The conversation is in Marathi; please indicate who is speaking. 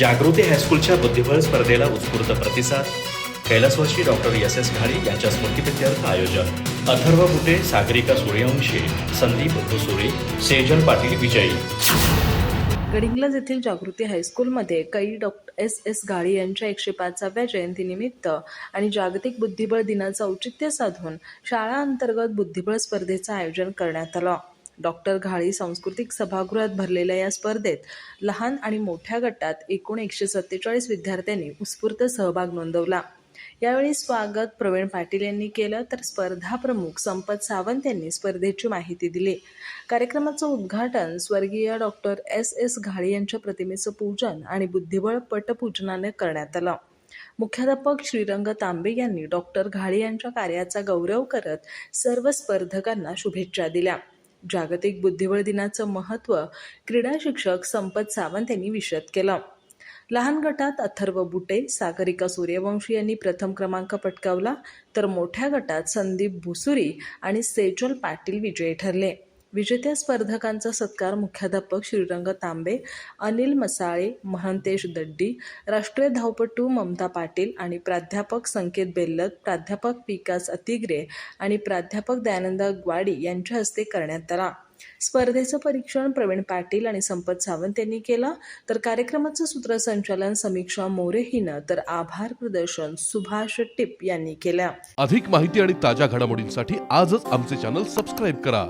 Speaker 1: जागृती हायस्कूलच्या बुद्धिबळ स्पर्धेला उत्स्फूर्त प्रतिसाद कैलासवासी डॉक्टर एस एस घाळे यांच्या स्मृतिप्रित्यर्थ आयोजन अथर्व बुटे सागरिका सूर्यवंशी संदीप भुसुरे सेजल पाटील विजयी.
Speaker 2: गडिंग्लज येथील जागृती हायस्कूलमध्ये कै डॉक्टर एस एस गाडी यांच्या एकशे पाचाव्या जयंतीनिमित्त आणि जागतिक बुद्धिबळ दिनाचं औचित्य साधून शाळा अंतर्गत बुद्धिबळ स्पर्धेचं आयोजन करण्यात आलं. डॉक्टर घाळी सांस्कृतिक सभागृहात भरलेल्या या स्पर्धेत लहान आणि मोठ्या गटात एकूण एकशे सत्तेचाळीस विद्यार्थ्यांनी उत्स्फूर्त सहभाग नोंदवला. यावेळी स्वागत प्रवीण पाटील यांनी केलं तर स्पर्धा प्रमुख संपत सावंत यांनी स्पर्धेची माहिती दिली. कार्यक्रमाचं उद्घाटन स्वर्गीय डॉक्टर एस एस घाळी यांच्या प्रतिमेचं पूजन आणि बुद्धिबळ पटपूजनाने करण्यात आलं. मुख्याध्यापक श्रीरंग तांबे यांनी डॉक्टर घाळी यांच्या कार्याचा गौरव करत सर्व स्पर्धकांना शुभेच्छा दिल्या. जागतिक बुद्धिबळ दिनाचं महत्त्व क्रीडा शिक्षक संपत सावंत यांनी विशद केलं. लहान गटात अथर्व बुटे सागरिका सूर्यवंशी यांनी प्रथम क्रमांक पटकावला तर मोठ्या गटात संदीप भुसुरी आणि सेजल पाटील विजयी ठरले. विजेत्या स्पर्धकांचा सत्कार मुख्याध्यापक श्रीरंग तांबे अनिल मसाळे महंतेश दड्डी राष्ट्रीय धावपटू ममता पाटील आणि प्राध्यापक संकेत बेल्लत प्राध्यापक विकास अतिग्रे आणि प्राध्यापक दयानंद ग्वाडी यांच्या हस्ते करण्यात आला. स्पर्धेचं परीक्षण प्रवीण पाटील आणि संपत सावंत यांनी केलं. तर कार्यक्रमाचं सूत्रसंचालन समीक्षा मोरे हिनं. तर आभार प्रदर्शन सुभाष टिप यांनी केलं.
Speaker 3: अधिक माहिती आणि ताज्या घडामोडींसाठी आजच आमचे चॅनल सबस्क्राईब करा.